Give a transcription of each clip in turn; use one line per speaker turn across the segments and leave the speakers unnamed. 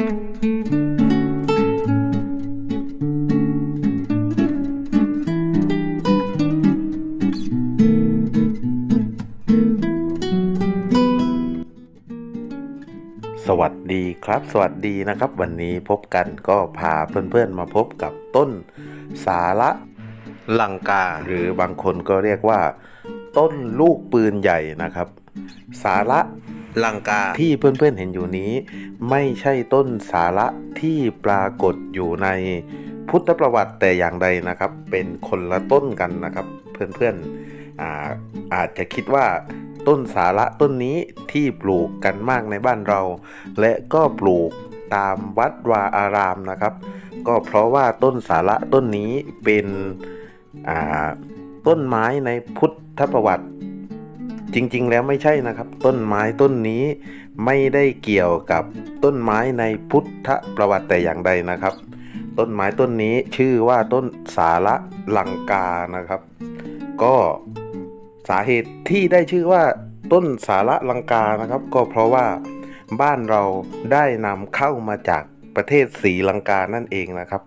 สวัสดีครับ สวัสดีนะครับ วันนี้พบกันก็พาเพื่อนๆมาพบกับต้นสาระลังกาหรือบางคนก็เรียกว่า ต้นลูกปืนใหญ่นะครับ สาระ ลังกา ที่เพื่อนๆเห็นอยู่นี้ ไม่ใช่ต้นสาระที่ปรากฏอยู่ในพุทธประวัติแต่อย่างใดนะครับ เป็นคนละต้นกันนะครับ เพื่อนๆอาอาจจะคิดว่าต้นสาระต้นนี้ที่ปลูกกันมากในบ้านเรา และก็ปลูกตามวัดวาอารามนะครับ ก็เพราะว่าต้นสาระต้นนี้เป็นต้นไม้ในพุทธประวัติ จริงๆ แล้วไม่ใช่นะครับ ต้นไม้ต้นนี้ไม่ได้เกี่ยวกับต้นไม้ในพุทธประวัติแต่อย่างใดนะครับ ต้นไม้ต้นนี้ชื่อว่าต้นสาระลังกานะครับ ก็สาเหตุที่ได้ชื่อว่าต้นสาระลังกานะครับ ก็เพราะว่าบ้านเราได้นำเข้ามาจากประเทศศรีลังกานั่นเองนะครับ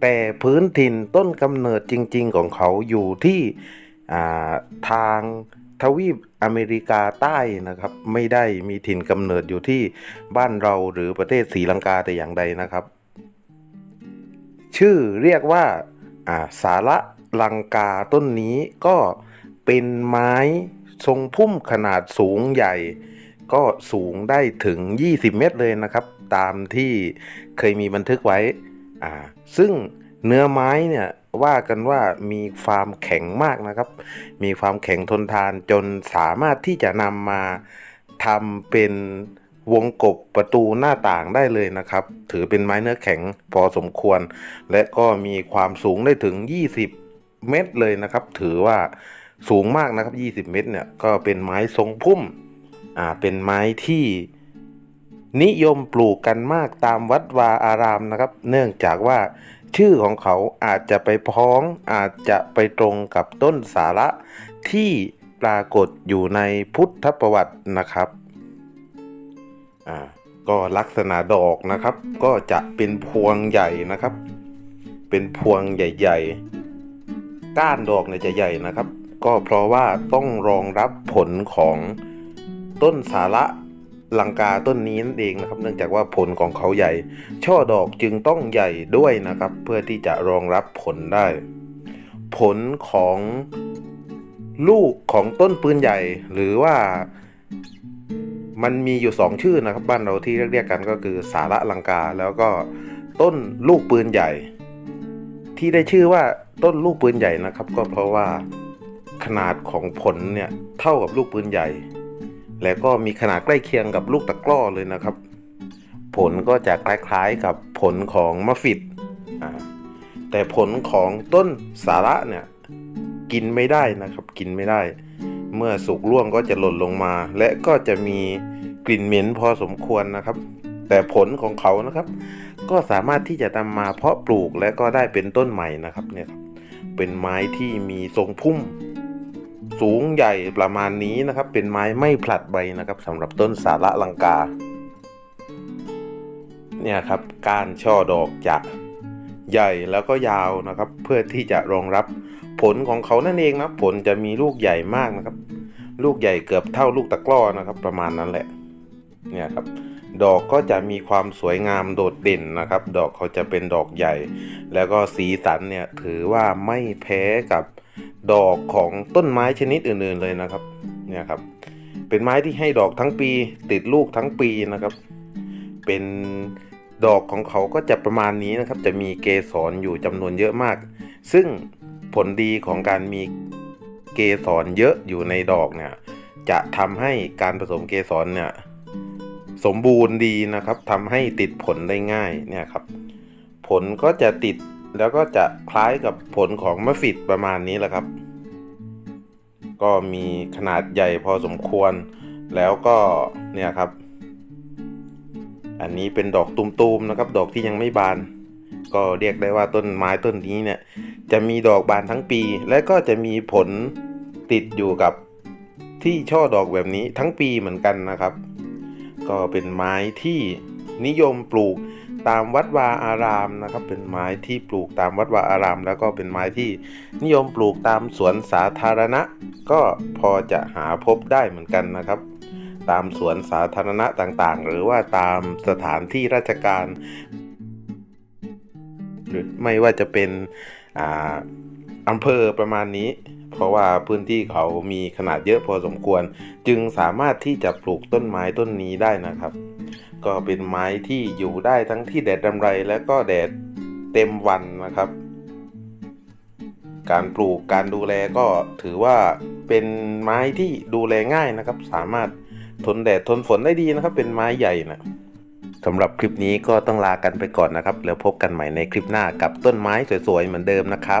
แต่พื้นถิ่นต้นกำเนิดจริง ๆ ของเขาอยู่ที่ทางทวีป อเมริกาใต้นะครับ ไม่ได้มีถิ่นกำเนิดอยู่ที่บ้านเราหรือประเทศศรีลังกาแต่อย่างใดนะครับ ชื่อเรียกว่าาสาระลังกาต้นนี้ก็เป็นไม้ทรงพุ่มขนาดสูงใหญ่ ก็สูงได้ถึง 20 เมตรเลยนะครับ ตามที่เคยมีบันทึกไว้ ซึ่งเนื้อไม้เนี่ย ว่ากันว่ามีความแข็งมากนะครับ มีความแข็งทนทานจนสามารถที่จะนำมาทำเป็นวงกบประตูหน้าต่างได้เลยนะครับ ถือเป็นไม้เนื้อแข็งพอสมควร และก็มีความสูงได้ถึง 20 เมตรเลยนะครับ ถือว่าสูงมากนะครับ 20 เมตรเนี่ยก็เป็นไม้ทรงพุ่มอ่าเป็นไม้ที่นิยมปลูกกันมากตามวัดวาอารามนะครับ เนื่องจากว่า ชื่อของเขาอาจจะไปพ้องอาจจะไปตรงกับต้นสาระที่ปรากฏอยู่ในพุทธประวัตินะครับอ่าก็ลักษณะดอกนะครับ ก็จะเป็นพวงใหญ่นะครับ เป็นพวงใหญ่ๆ ก้านดอกเนี่ยจะใหญ่นะครับ ก็เพราะว่าต้องรองรับผลของต้นสาระ ลังกาต้นนี้นั่นเองนะครับ เนื่องจากว่าผลของเขาใหญ่ ช่อดอกจึงต้องใหญ่ด้วยนะครับ เพื่อที่จะรองรับผลได้ ผลของลูกของต้นปืนใหญ่ หรือว่ามันมีอยู่สองชื่อนะครับ บ้านเราที่เรียกกันก็คือสาระลังกา แล้วก็ต้นลูกปืนใหญ่ ที่ได้ชื่อว่าต้นลูกปืนใหญ่นะครับ ก็เพราะว่าขนาดของผลเนี่ยเท่ากับลูกปืนใหญ่ และก็มีขนาดใกล้เคียงกับลูกตะกร้อเลยนะครับ ผลก็จะคล้ายๆกับผลของมะฟิดแต่ผลของต้นสาระเนี่ยกินไม่ได้นะครับกินไม่ได้ เมื่อสุกร่วงก็จะหล่นลงมา และก็จะมีกลิ่นเหม็นพอสมควรนะครับ แต่ผลของเขานะครับ ก็สามารถที่จะนำมาเพาะปลูกและก็ได้เป็นต้นใหม่นะครับเนี่ยครับเป็นไม้ที่มีทรงพุ่ม สูงใหญ่ประมาณนี้นะครับ เป็นไม้ไม่ผลัดใบนะครับสำหรับต้นสาระลังกา เนี่ยครับก้ารช่อดอกจะใหญ่แล้วก็ยาวนะครับ เพื่อที่จะรองรับผลของเขานั่นเองนะผลจะมีลูกใหญ่มากนะครับ ลูกใหญ่เกือบเท่าลูกตะกร้อนะครับ ประมาณนั้นแหละเนี่ยครับดอกก็จะมีความสวยงามโดดเด่นนะครับ ดอกเขาจะเป็นดอกใหญ่ แล้วก็สีสันเนี่ยถือว่าไม่แพ้กับ ดอกของต้นไม้ชนิดอื่น ๆเลยนะครับเนี่ยครับ เป็นไม้ที่ให้ดอกทั้งปี ติดลูกทั้งปีนะครับ เป็นดอกของเขาก็จะประมาณนี้นะครับ จะมีเกสรอยู่จำนวนเยอะมาก ซึ่งผลดีของการมีเกสรเยอะอยู่ในดอกเนี่ยจะทำให้การผสมเกสรเนี่ยสมบูรณ์ดีนะครับทำให้ติดผลได้ง่ายเนี่ยครับ ผลก็จะติด แล้วก็จะคล้ายกับผลของมะฟิดประมาณนี้แหละครับ ก็มีขนาดใหญ่พอสมควร แล้วก็เนี่ยครับ อันนี้เป็นดอกตุมๆนะครับ ดอกที่ยังไม่บาน ก็เรียกได้ว่าต้นไม้ต้นนี้เนี่ย จะมีดอกบานทั้งปี และก็จะมีผลติดอยู่กับที่ช่อดอกแบบนี้ทั้งปีเหมือนกันนะครับ ก็เป็นไม้ที่นิยมปลูก ตามวัดวาอารามนะครับ เป็นไม้ที่ปลูกตามวัดวาอาราม แล้วก็เป็นไม้ที่นิยมปลูกตามสวนสาธารณะ ก็พอจะหาพบได้เหมือนกันนะครับ ตามสวนสาธารณะต่างๆ หรือว่าตามสถานที่ราชการ หรือไม่ว่าจะเป็นอาอำเภอประมาณนี้ เพราะว่าพื้นที่เขามีขนาดเยอะพอสมควร จึงสามารถที่จะปลูกต้นไม้ต้นนี้ได้นะครับ ก็เป็นไม้ที่อยู่ได้ทั้งที่แดดรำไรและก็แดดเต็มวันนะครับ การปลูกการดูแลก็ถือว่าเป็นไม้ที่ดูแลง่ายนะครับ สามารถทนแดดทนฝนได้ดีนะครับ เป็นไม้ใหญ่นะสำหรับคลิปนี้ก็ต้องลากันไปก่อนนะครับ แล้วพบกันใหม่ในคลิปหน้ากับต้นไม้สวยๆเหมือนเดิมนะครับ